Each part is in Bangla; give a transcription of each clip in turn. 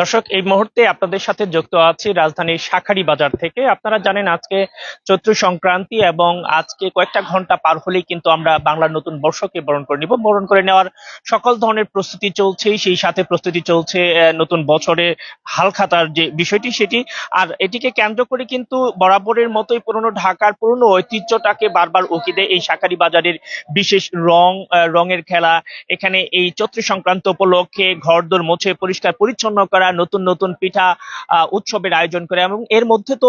দর্শক, এই মুহূর্তে আপনাদের সাথে যুক্ত আছি রাজধানীর শাখারি বাজার থেকে। আপনারা জানেন আজকে চৈত্র সংক্রান্তি এবং আজকে কয়েকটা ঘণ্টা পার হলেই কিন্তু আমরা বাংলার নতুন বর্ষকে বরণ করে নিব। বরণ করে নেওয়ার সকল ধরনের প্রস্তুতি চলছে, সেই সাথে প্রস্তুতি চলছে নতুন বছরে হালখাতার যে বিষয়টি সেটি। আর এটিকে কেন্দ্র করে কিন্তু বরাবরের মতোই পুরনো ঢাকার পুরনো ঐতিহ্যটাকে বারবার উকি দেয় এই শাকারি বাজারের বিশেষ রং রঙের খেলা। এখানে এই চৈত্র সংক্রান্ত উপলক্ষে ঘরদোর মুছে, পরিষ্কার, পরিচ্ছন্ন করা, নতুন নতুন পিঠা উৎসবের আয়োজন করে এবং এর মধ্যে তো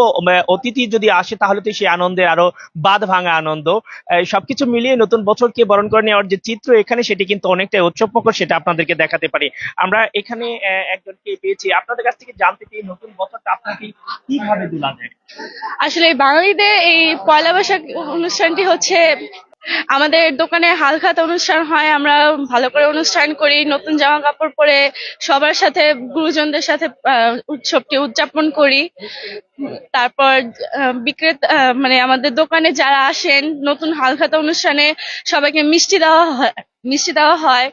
অতিথি যদি আসে তাহলে তো সেই আনন্দের আরও বাদ ভাঙা আনন্দ। সবকিছু মিলিয়ে নতুন বছরকে বরণ করে নেওয়ার যে চিত্র এখানে সেটি কিন্তু অনেকটাই উৎসব উৎসবমুখর সেটা আপনাদেরকে দেখাতে পারি। আমরা এখানে একজনকে পেয়েছি। আপনাদের কাছ থেকে জানতে চাই নতুন বছরটা আপনাকে কীভাবে যায় আসলে বাঙালিদের এই পয়লা বৈশাখ অনুষ্ঠানটি হচ্ছে আমাদের দোকানে হালখাতা অনুষ্ঠান হয়, আমরা ভালো করে অনুষ্ঠান করি, নতুন জামা কাপড় পরে সবার সাথে, গুরুজনদের সাথে উৎসবটি উদযাপন করি। তারপর বিক্রেতা মানে আমাদের দোকানে যারা আসেন, নতুন হালখাতা অনুষ্ঠানে সবাইকে মিষ্টি দেওয়া হয়, মিষ্টি দেওয়া হয়।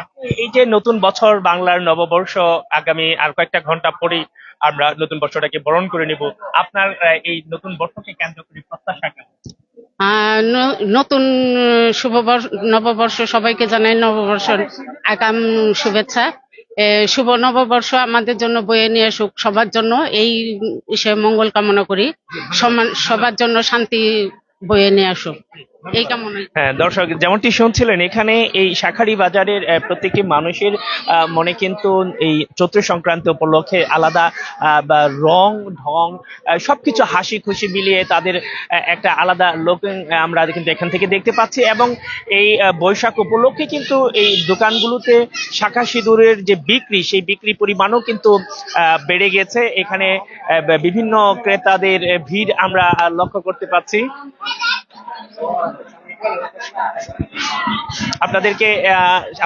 আপনি এই যে নতুন বছর বাংলার নববর্ষ আগামী আর কয়েকটা ঘণ্টা পরেই আমরা নতুন বর্ষটাকে বরণ করে নিব, আপনার এই নতুন বর্ষকে কেন্দ্র করে প্রত্যাশা কেমন? নতুন শুভবর্ষ, নববর্ষ সবাইকে জানাই নববর্ষ আগাম শুভেচ্ছা। শুভ নববর্ষ আমাদের জন্য, বয়ে নিয়ে আসুক সবার জন্য। এই সে মঙ্গল কামনা করি। সবার জন্য শান্তি বয়ে নিয়ে আসুক। হ্যাঁ দর্শক যেমনটি শুনছিলেন, এখানে এই শাখারি বাজারের প্রত্যেকটি মানুষের মনে কিন্তু এই চৈত্র সংক্রান্তি উপলক্ষে আলাদা বা রং, ঢং সবকিছু হাসি খুশি মিলিয়ে তাদের একটা আলাদা লোক আমরা কিন্তু এখান থেকে দেখতে পাচ্ছি। এবং এই বৈশাখ উপলক্ষে কিন্তু এই দোকানগুলোতে শাখা সিঁদুরের যে বিক্রি, সেই বিক্রি পরিমাণও কিন্তু বেড়ে গেছে। এখানে বিভিন্ন ক্রেতাদের ভিড় আমরা লক্ষ্য করতে পাচ্ছি। আপনাদেরকে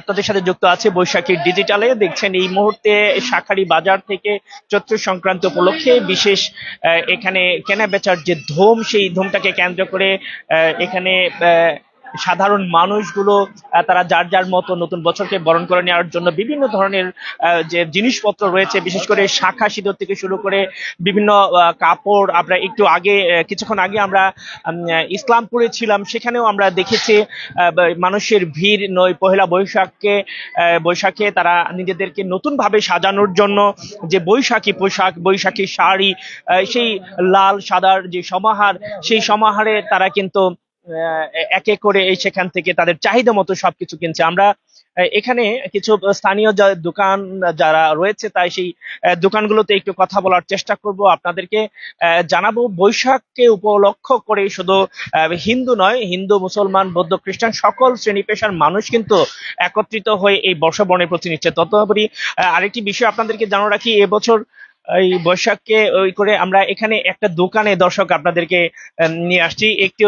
আপনাদের সাথে যুক্ত আছে বৈশাখীর ডিজিটালে। দেখছেন এই মুহূর্তে শাখারি বাজার থেকে চৈত্র সংক্রান্ত উপলক্ষে বিশেষ এখানে কেনা বেচার যে ধুম, সেই ধুমটাকে কেন্দ্র করে এখানে সাধারণ মানুষগুলো তারা যার যার মতো নতুন বছরকে বরণ করে নেওয়ার জন্য বিভিন্ন ধরনের যে জিনিসপত্র রয়েছে, বিশেষ করে শাখা সিঁদুর থেকে শুরু করে বিভিন্ন কাপড়, আমরা একটু আগে কিছুক্ষণ আগে আমরা ইসলামপুরে ছিলাম, সেখানেও আমরা দেখেছি মানুষের ভিড়, নয়, পহেলা বৈশাখকে বৈশাখে তারা নিজেদেরকে নতুনভাবে সাজানোর জন্য যে বৈশাখী পোশাক, বৈশাখী শাড়ি সেই লাল, সাদার যে সমাহার, সেই সমাহারে তারা কিন্তু এক করে এই সেখান থেকে তাদের চাহিদা মতো সবকিছু কিনছে। আমরা এখানে কিছু স্থানীয় দোকান যারা রয়েছে, তাই সেই দোকানগুলোতে একটু কথা বলার চেষ্টা করব। আপনাদেরকে জানাব, বৈশাখকে উপলক্ষ করে শুধু হিন্দু নয়, হিন্দু, মুসলমান, বৌদ্ধ, খ্রিস্টান সকল শ্রেণি পেশার মানুষ কিন্তু একত্রিত হয়ে এই বর্ষবরণের প্রতি নিচ্ছে ততপরি আরেকটি বিষয় আপনাদেরকে জানা রাখি, এবছর এই বৈশাখকে ওই করে আমরা এখানে একটা দোকানে দর্শক আপনাদেরকে নিয়ে আসছি। একটু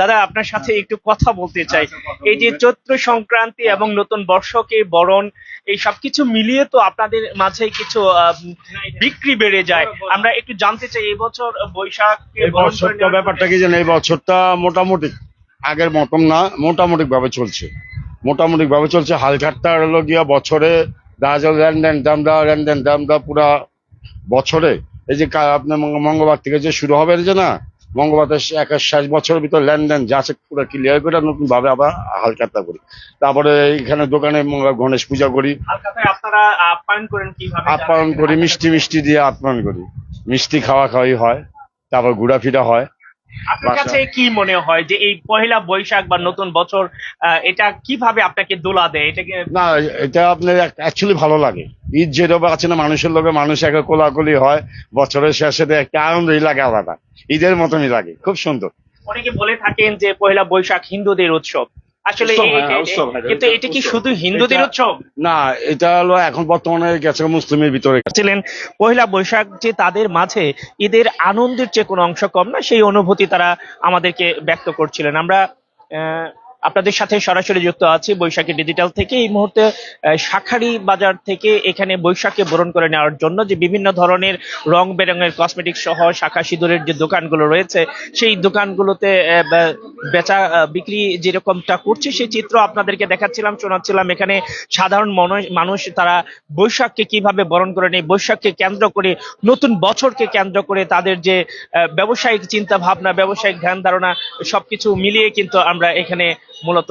দাদা আপনার সাথে একটু কথা বলতে চাই। এই যে চৈত্র সংক্রান্তি এবং নতুন বর্ষকে বরণ এই সবকিছু মিলিয়ে তো আপনাদের মাঝে কিছু বিক্রি বেড়ে যায়। আমরা একটু জানতে চাই এবছর বৈশাখ বছরটা ব্যাপারটা কি জানেন? এই বছরটা মোটামুটি আগের মতন না মোটামুটি ভাবে চলছে। মোটামুটি ভাবে চলছে। হালখাটটা হলো গিয়া বছরে দেখা যায় লেনদেন দাম দেওয়া লেনদেন দাম দেওয়া পুরা বছরে? এই যে আপনার মঙ্গলবার থেকে যে শুরু হবে যে না মঙ্গলবার এক শেষ বছরের ভিতর লেনদেন যা আছে পুরো ক্লিয়ার করে নতুন ভাবে আবার হালকাতা করি। তারপরে এইখানে দোকানে মঙ্গলবার গণেশ পূজা করি। আপ্যায়ন করি মিষ্টি মিষ্টি দিয়ে আপ্যায়ন করি। মিষ্টি খাওয়া খাওয়াই হয় তারপর ঘোরাফেরা হয়। আপনার কাছে কি মনে হয় যে এই পহেলা বৈশাখ বা নতুন বছর এটা কীভাবে আপনাকে দোলা দেয়? এটাকে না এটা আপনার অ্যাকচুয়ালি ভালো লাগে। ঈদ যেরকম আছে না মানুষের লোকে মানুষ একে কোলাকুলি হয় বছরের শেষে একটা আনন্দই লাগে আলাদা। ঈদের মতনই লাগে খুব সুন্দর। অনেকে বলে থাকেন যে পহেলা বৈশাখ হিন্দুদের উৎসব। আসলে হ্যাঁ, কিন্তু এটা কি শুধু হিন্দুদের উৎসব? না এটা হলো এখন বর্তমানে গেছে মুসলিমের ভিতরে। ছিলেন পহিলা বৈশাখ যে তাদের মাঝে ঈদের আনন্দের যে কোনো অংশ কম না সেই অনুভূতি তারা আমাদেরকে ব্যক্ত করছিলেন। আমরা আহ, আপনাদের সাথে সরাসরি যুক্ত আছি বৈশাখী ডিজিটাল থেকে। এই মুহূর্তে শাঁখারি বাজার থেকে এখানে বৈশাখী বরণ করে নেওয়ার জন্য যে বিভিন্ন ধরনের রং বেরঙের কসমেটিক সহ শাখা সিঁদুরের যে দোকানগুলো রয়েছে, সেই দোকানগুলোতে বেচা বিক্রি যেরকমটা করছে সেই চিত্র আপনাদেরকে দেখাচ্ছিলাম, শোনাচ্ছিলাম। এখানে সাধারণ মনো- মানুষ তারা বৈশাখকে কীভাবে বরণ করে নেয়, বৈশাখকে কেন্দ্র করে, নতুন বছরকে কেন্দ্র করে তাদের যে ব্যবসায়িক চিন্তা ভাবনা ব্যবসায়িক ধ্যান ধারণা সবকিছু মিলিয়ে কিন্তু আমরা এখানে মূলত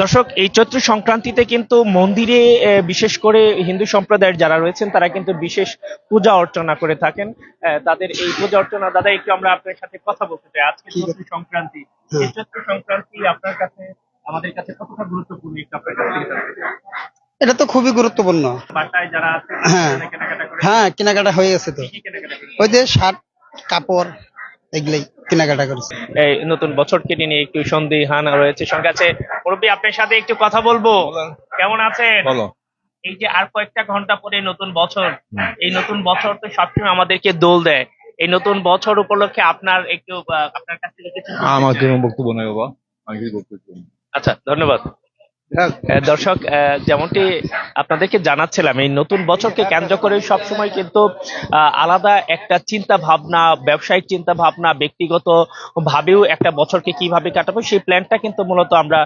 দর্শক এই চৈত্র সংক্রান্তিতে কিন্তু মন্দিরে বিশেষ করে হিন্দু সম্প্রদায়ের যারা রয়েছেন তারা কিন্তু বিশেষ পূজা অর্চনা করে থাকেন। তাদের এই পূজা অর্চনা দাদা একটু আমরা আপনার সাথে কথা বলতে চাই। আজকে চৈত্র সংক্রান্তি এই চৈত্র সংক্রান্তি আপনার কাছে আমাদের কাছে কতটা গুরুত্বপূর্ণ একটু আপনার কাছে। এটা তো খুবই গুরুত্বপূর্ণ। যারা হ্যাঁ। কেনাকাটা হ্যাঁ কেনাকাটা হয়ে গেছে তো? ওই যে শার্ট কাপড় এগুলাই। কেনাকাটা করেছে। এই নতুন বছরকে নিয়ে একটু সন্দিহান রয়েছে। সঙ্গে আছে মুরব্বী আপনার সাথে একটু কথা বলব। কেমন আছেন? বলো এই যে আর কয়েকটা ঘণ্টা পরে নতুন বছর। এই নতুন বছর তো সবসময় আমাদেরকে দোল দেয়। এই নতুন বছর উপলক্ষে আপনার একটু আপনার কাছ থেকে কিছু আমার কোনো বক্তব্য নেই বাবা। আমি কিছু বক্তব্য। আচ্ছা ধন্যবাদ। দর্শক আহ, যেমনটি আপনাদেরকে জানাচ্ছিলাম এই নতুন বছরকে কেন্দ্র করে সবসময় কিন্তু আলাদা একটা চিন্তা ভাবনা ব্যবসায়িক চিন্তা ভাবনা ব্যক্তিগত ভাবেও একটা বছরকে কীভাবে কাটাবো সেই প্ল্যানটা কিন্তু মূলত আমরা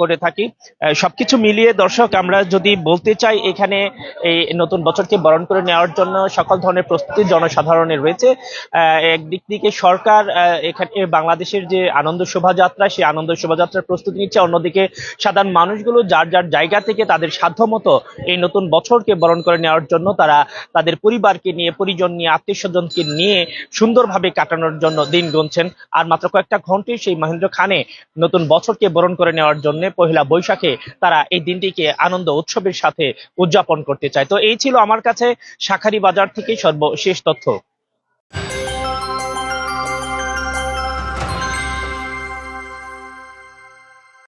করে থাকি। সবকিছু মিলিয়ে দর্শক আমরা যদি বলতে চাই এখানে এই নতুন বছরকে বরণ করে নেওয়ার জন্য সকল ধরনের প্রস্তুতি জনসাধারণের রয়েছে। একদিক থেকে সরকার এখানে বাংলাদেশের যে আনন্দ শোভাযাত্রা সেই আনন্দ শোভাযাত্রার প্রস্তুতি নিচ্ছে। অন্যদিকে সাধারণ মানুষগুলো যার যার জায়গা থেকে তাদের সাধ্যমতো এই নতুন বছরকে বরণ করে নেওয়ার জন্য তারা তাদের পরিবারকে নিয়ে, পরিজন নিয়ে আত্মীয় স্বজনকে নিয়ে সুন্দরভাবে কাটানোর জন্য দিন গুনছেন। আর মাত্র কয়েকটা ঘন্টায় সেই মহেন্দ্র খানে নতুন বছরকে বরণ করে নেওয়ার জন্য পহিলা বৈশাখে তারা এই দিনটিকে আনন্দ উৎসবের সাথে উদযাপন করতে চায়। তো এই ছিল আমার কাছে শাখারি বাজার থেকে সর্বশেষ তথ্য।